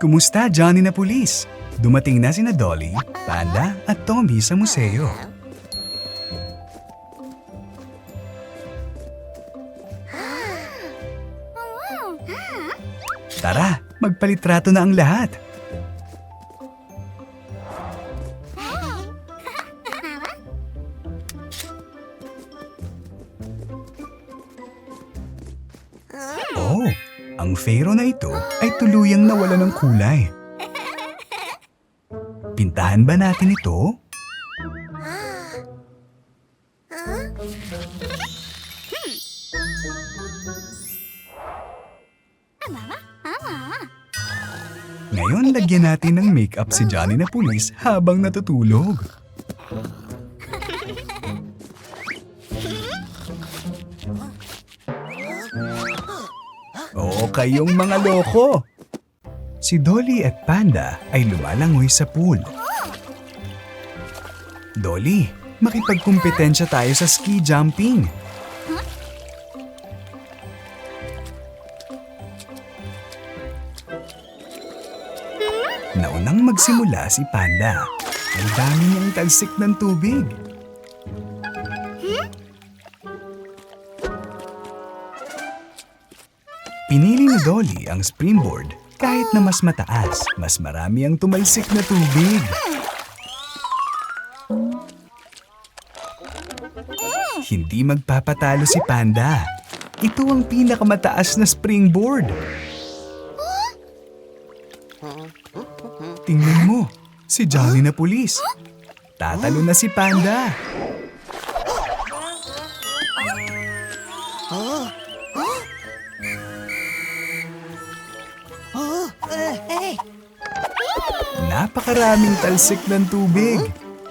Kumusta, Johnny na pulis? Dumating na sina Dolly, Panda at Tommy sa museo. Tara, magpalitrato na ang lahat. Kulay. Pintahan ba natin ito? Ngayon, lagyan natin ng makeup si Johnny na pulis habang natutulog. Oo, kayong mga loko! Si Dolly at Panda ay lumalangoy sa pool. Dolly, makipagkumpetensya tayo sa ski jumping. Naunang magsimula si Panda. Ang dami niyang talsik ng tubig. Pinili ni Dolly ang springboard kahit na mas mataas, mas marami ang tumalsik na tubig. Hindi magpapatalo si Panda. Ito ang pinakamataas na springboard. Tingnan mo, si Johnny na pulis. Tatalo na si Panda. Napakaraming talsik ng tubig.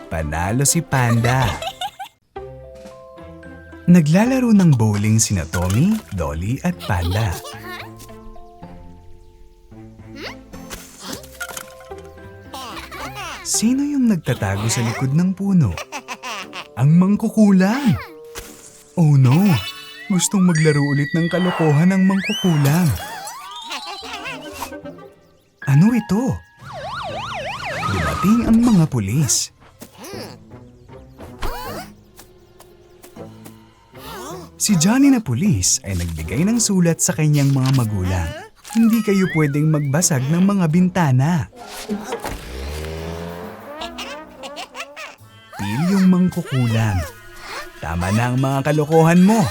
Panalo si Panda. Naglalaro ng bowling sina Tommy, Dolly at Panda. Sino yung nagtatago sa likod ng puno? Ang mangkukulang! Oh no! Gustong maglaro ulit ng kalokohan ng mangkukulang. Ano ito? Dumating ang mga pulis. Si Johnny na pulis ay nagbigay ng sulat sa kanyang mga magulang. Hindi kayo pwedeng magbasag ng mga bintana. Pil yung mangkukulang. Tama na ang mga kalokohan mo.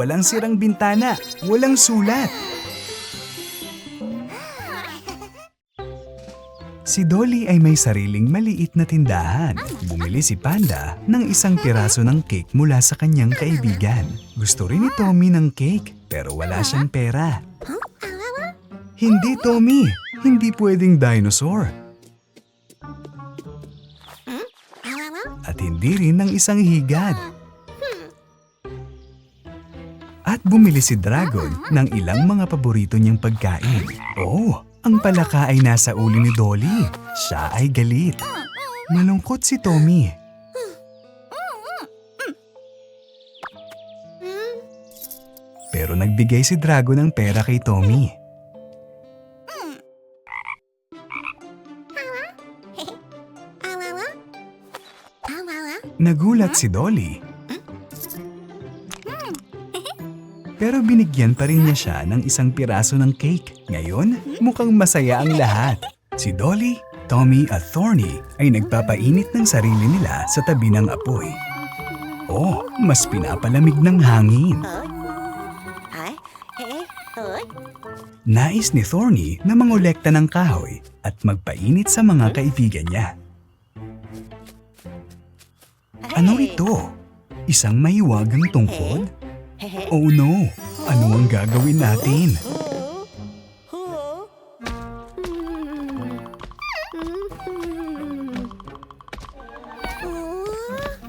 Walang sirang bintana, walang sulat. Si Dolly ay may sariling maliit na tindahan. Bumili si Panda ng isang piraso ng cake mula sa kanyang kaibigan. Gusto rin ni Tommy ng cake pero wala siyang pera. Hindi Tommy, hindi pwedeng dinosaur. At hindi rin ng isang higad. Bumili si Dragon ng ilang mga paborito niyang pagkain. Oh, ang palaka ay nasa ulo ni Dolly. Siya ay galit. Malungkot si Tommy. Pero nagbigay si Dragon ng pera kay Tommy. Nagulat si Dolly. Pero binigyan pa rin niya siya ng isang piraso ng cake. Ngayon, mukhang masaya ang lahat. Si Dolly, Tommy at Thorny ay nagpapainit ng sarili nila sa tabi ng apoy. Oh, mas pinapalamig ng hangin. Nais ni Thorny na mangolekta ng kahoy at magpainit sa mga kaibigan niya. Ano ito? Isang mahiwagang tungkod? Oh no! Ano ang gagawin natin?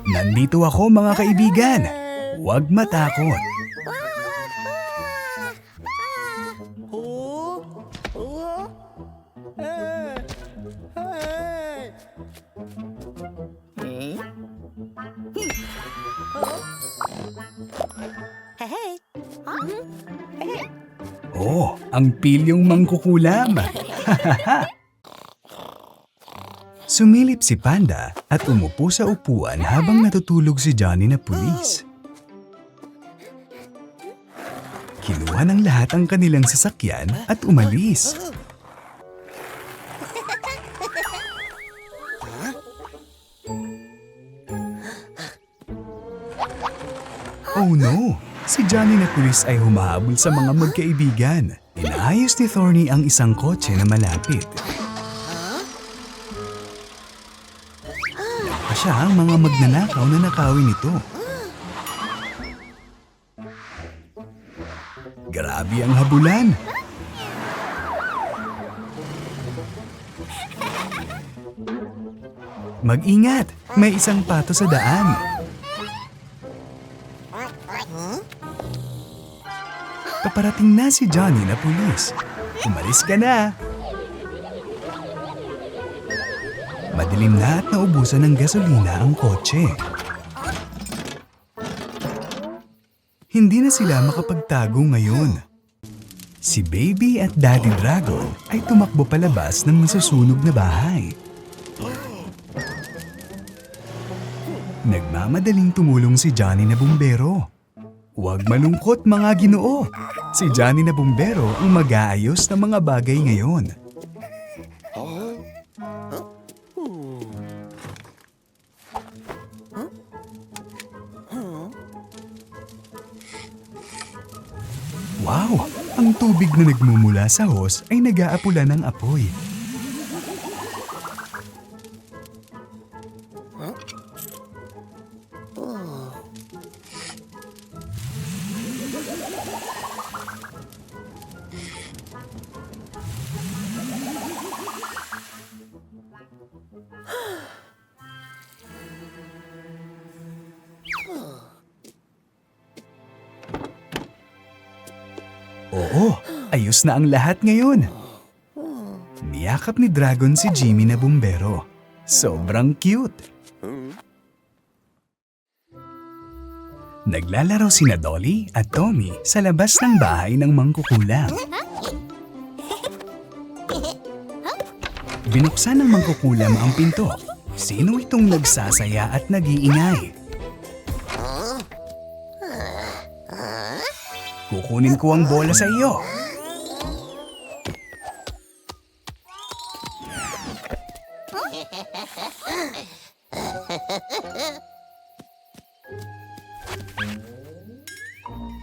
Nandito ako mga kaibigan. Huwag matakot. Ang pilyong mangkukulam. Sumilip si Panda at umupo sa upuan habang natutulog si Johnny na pulis. Kinuha ng lahat ang kanilang sasakyan at umalis. Oh no! Si Johnny na pulis ay humahabol sa mga magkaibigan. Inaayos ni Thorny ang isang kotse na malapit. Pa siya ang mga magnanakaw na nakawin nito. Grabe ang habulan. Mag-ingat! May isang pato sa daan. Paparating na si Johnny na pulis. Umalis ka na. Madilim na at naubusan ng gasolina ang kotse. Hindi na sila makapagtago ngayon. Si Baby at Daddy Dragon ay tumakbo palabas ng masusunog na bahay. Nagmamadaling tumulong si Johnny na bumbero. Huwag malungkot mga ginoo. Si Johnny na bumbero ang mag-aayos ng mga bagay ngayon. Wow! Ang tubig na nagmumula sa hose ay nag-aapula ng apoy. Oo, ayos na ang lahat ngayon. Niyakap ni Dragon si Jimmy na bumbero. Sobrang cute. Naglalaro sina Dolly at Tommy sa labas ng bahay ng mangkukulam. Binuksan ng mangkukulam ang pinto. Sino itong nagsasaya at nag-iingay? Kukunin ko ang bola sa iyo.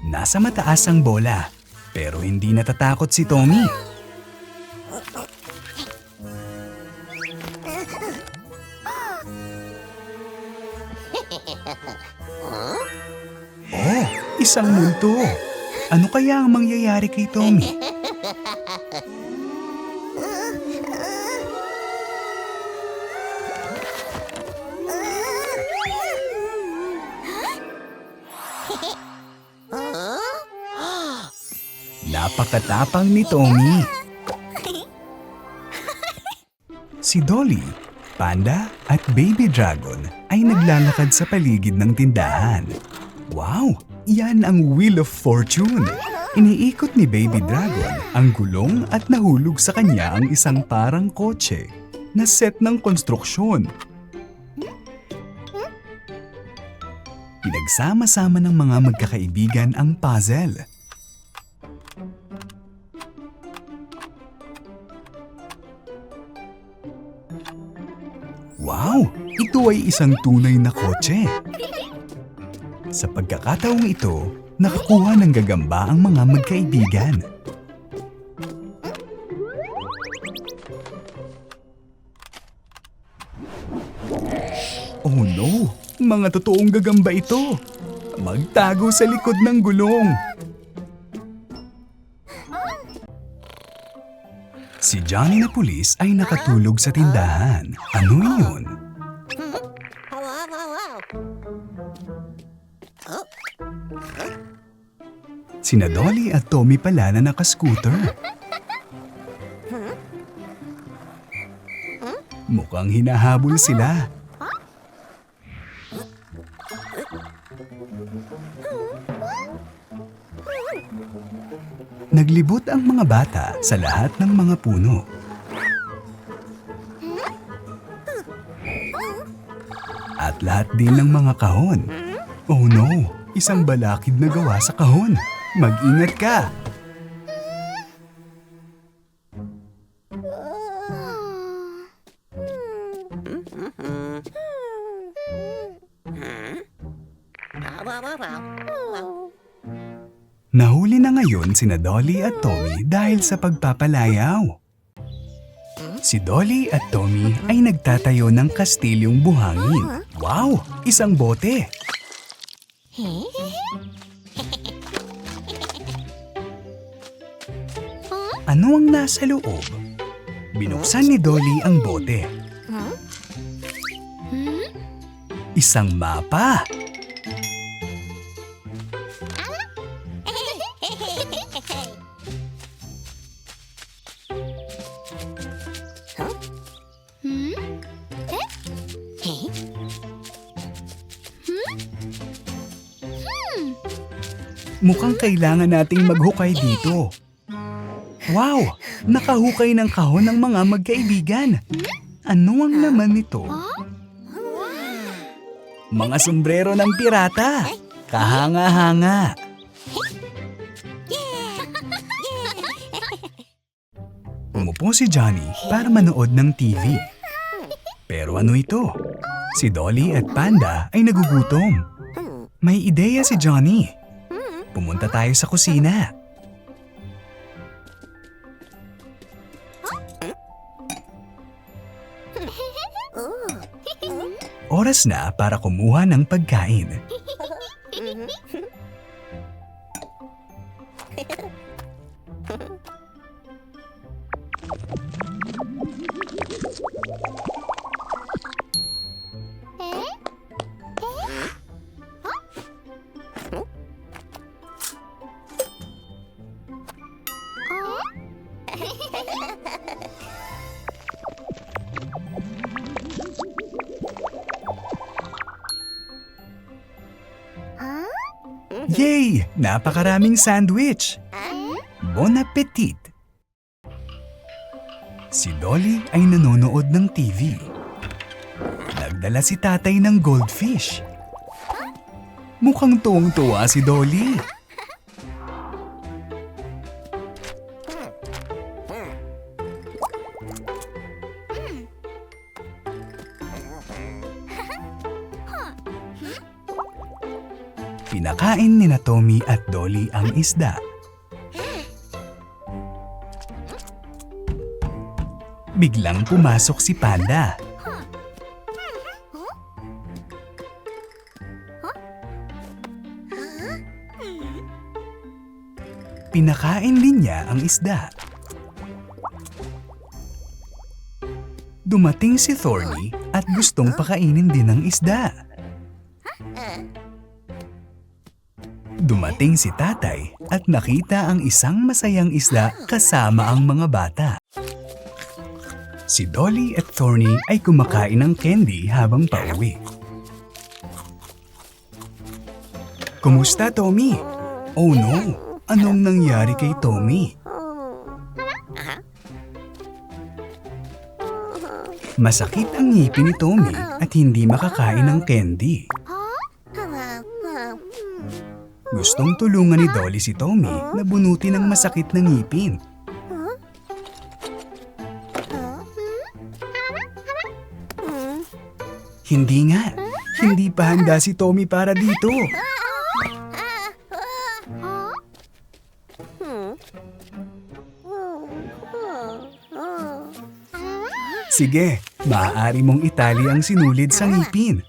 Nasa mataas ang bola, pero hindi natatakot si Tommy. Oh, isang multo. Ano kaya ang mangyayari kay Tommy? Napakatapang ni Tommy. Si Dolly, Panda at Baby Dragon ay naglalakad sa paligid ng tindahan. Wow! Yan ang Wheel of Fortune! Iniikot ni Baby Dragon ang gulong at nahulog sa kanya ang isang parang kotse na set ng konstruksyon. Pinagsama-sama ng mga magkakaibigan ang puzzle. Wow! Ito ay isang tunay na kotse. Sa pagkakataong ito, nakakuha ng gagamba ang mga magkaibigan. Oh no! Mga totoong gagamba ito! Magtago sa likod ng gulong! Si Johnny na pulis ay nakatulog sa tindahan. Ano iyon? Sina Dolly at Tommy pala na nakascooter. Mukhang hinahabol sila. Naglibot ang mga bata sa lahat ng mga puno. At lahat din ng mga kahon. Oh no, isang balakid na gawa sa kahon. Mag-ingat ka! Nahuli na ngayon sina Dolly at Tommy dahil sa pagpapalayaw. Si Dolly at Tommy ay nagtatayo ng kastilyong buhangin. Wow! Isang bote! Ano ang nasa loob? Binuksan ni Dolly ang bote. Isang mapa. Mukhang kailangan nating maghukay dito. Wow! Nakahukay ng kahon ng mga magkaibigan. Ano ang laman nito? Mga sombrero ng pirata. Kahanga-hanga. Umupo si Johnny para manood ng TV. Pero ano ito? Si Dolly at Panda ay nagugutom. May ideya si Johnny. Pumunta tayo sa kusina. Oras na para kumuha ng pagkain. Yay! Napakaraming sandwich! Bon appetit! Si Dolly ay nanonood ng TV. Nagdala si tatay ng goldfish. Mukhang tuwang-tuwa si Dolly. Tommy at Dolly ang isda. Biglang pumasok si Panda. Pinakain din niya ang isda. Dumating si Thorny at gustong pakainin din ng isda. Dumating si tatay at nakita ang isang masayang isda kasama ang mga bata. Si Dolly at Thorny ay kumakain ng candy habang pauwi. Kumusta, Tommy? Oh no, anong nangyari kay Tommy? Masakit ang ngipin ni Tommy at hindi makakain ng candy. Gustong tulungan ni Dolly si Tommy na bunutin ang masakit na ngipin. Hindi nga. Hindi pa handa si Tommy para dito. Sige, maaari mong itali ang sinulid sa ngipin.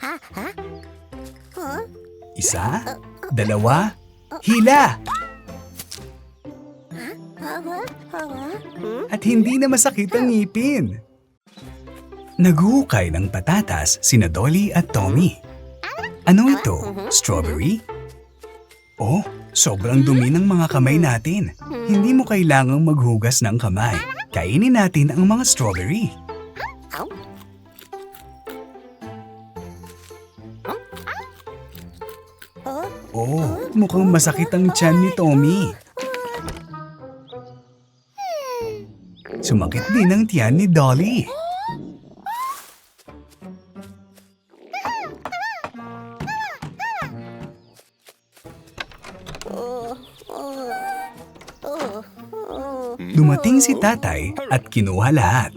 Isa, dalawa, hila! At hindi na masakit ang ngipin. Naghuhukay ng patatas sina Dolly at Tommy. Ano ito? Strawberry? Oh, sobrang dumi ng mga kamay natin. Hindi mo kailangang maghugas ng kamay. Kainin natin ang mga strawberry. Oh, mukhang masakit ang tiyan ni Tommy. Sumakit din ang tiyan ni Dolly. Dumating si tatay at kinuha lahat.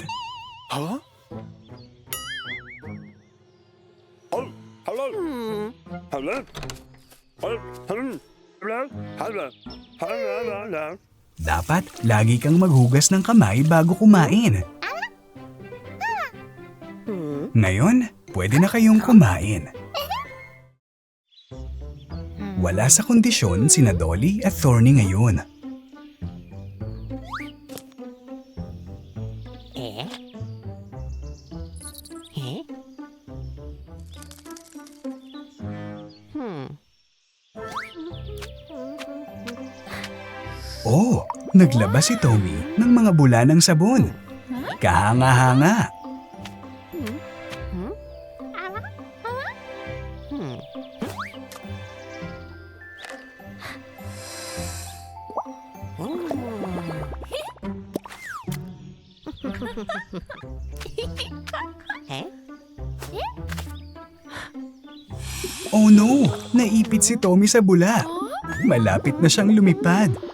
Dapat lagi kang maghugas ng kamay bago kumain. Ngayon, pwede na kayong kumain. Wala sa kondisyon sina Dolly at Thorny ngayon. Naglabas si Tommy ng mga bula ng sabon. Kahanga-hanga. Oh no! Naipit si Tommy sa bula. Malapit na siyang lumipad.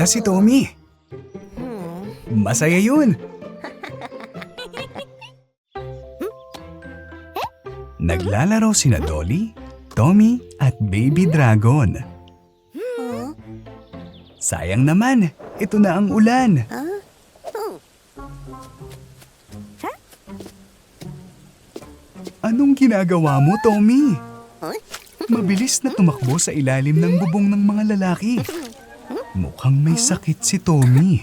Naligtas si Tommy. Masaya yun. Naglalaro sina Dolly, Tommy at Baby Dragon. Sayang naman, ito na ang ulan. Anong ginagawa mo, Tommy? Mabilis na tumakbo sa ilalim ng bubong ng mga lalaki. Mukhang may sakit si Tommy.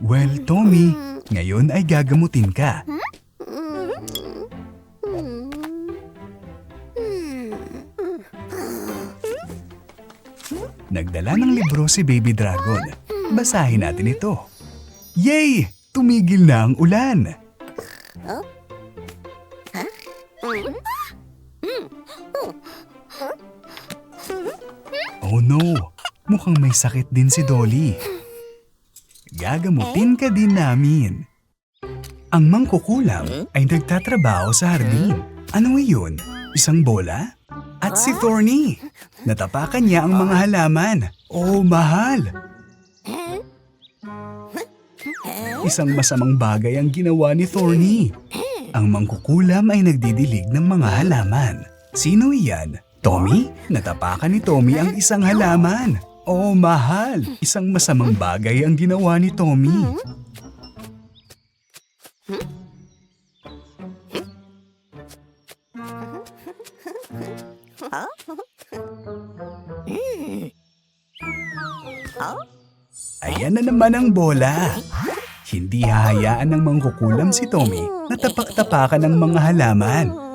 Well, Tommy, ngayon ay gagamutin ka. Nagdala ng libro si Baby Dragon. Basahin natin ito. Yay! Tumigil na ang ulan. Oh no! Mukhang may sakit din si Dolly. Gagamutin ka din namin. Ang mangkukulam ay nagtatrabaho sa hardin. Ano iyon? Isang bola? At si Thorny. Natapakan niya ang mga halaman. Oh, mahal! Isang masamang bagay ang ginawa ni Thorny. Ang mangkukulam ay nagdidilig ng mga halaman. Sino iyan? Tommy? Natapakan ni Tommy ang isang halaman. Oh, mahal! Isang masamang bagay ang ginawa ni Tommy. Ayan na naman ang bola. Hindi hahayaan ng mangkukulam si Tommy na tapak-tapakan ng mga halaman.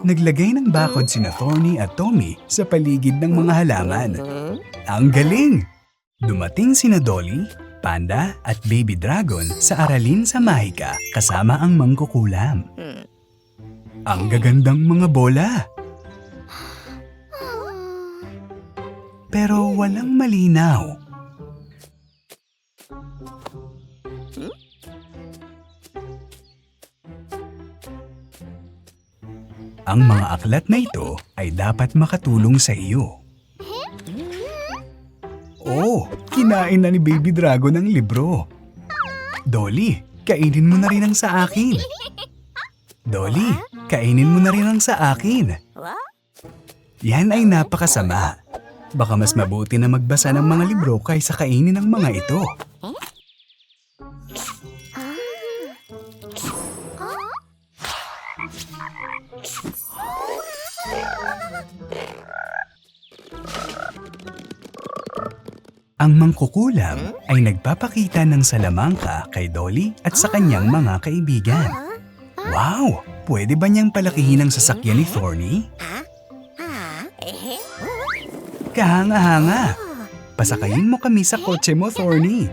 Naglagay ng bakod sina Thorny at Tommy sa paligid ng mga halaman. Ang galing! Dumating sina Dolly, Panda at Baby Dragon sa aralin sa Mahika kasama ang mangkukulam. Ang gagandang mga bola. Pero walang malinaw. Ang mga aklat na ito ay dapat makatulong sa iyo. Oh, kinain na ni Baby Dragon ang libro. Dolly, kainin mo na rin ang sa akin. Dolly, kainin mo na rin ang sa akin. Yan ay napakasama. Baka mas mabuti na magbasa ng mga libro kaysa kainin ang mga ito. Ang mangkukulam ay nagpapakita ng salamangka kay Dolly at sa kanyang mga kaibigan. Wow! Pwede ba niyang palakihin ang sasakyan ni Thorny? kahanga-hanga. Pasakayin mo kami sa kotse mo, Thorny.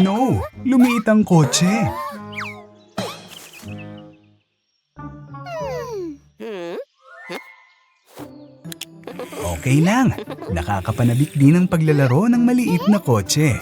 No! Lumiit ang kotse. Okay lang. Nakakapanabik din ang paglalaro ng maliit na kotse.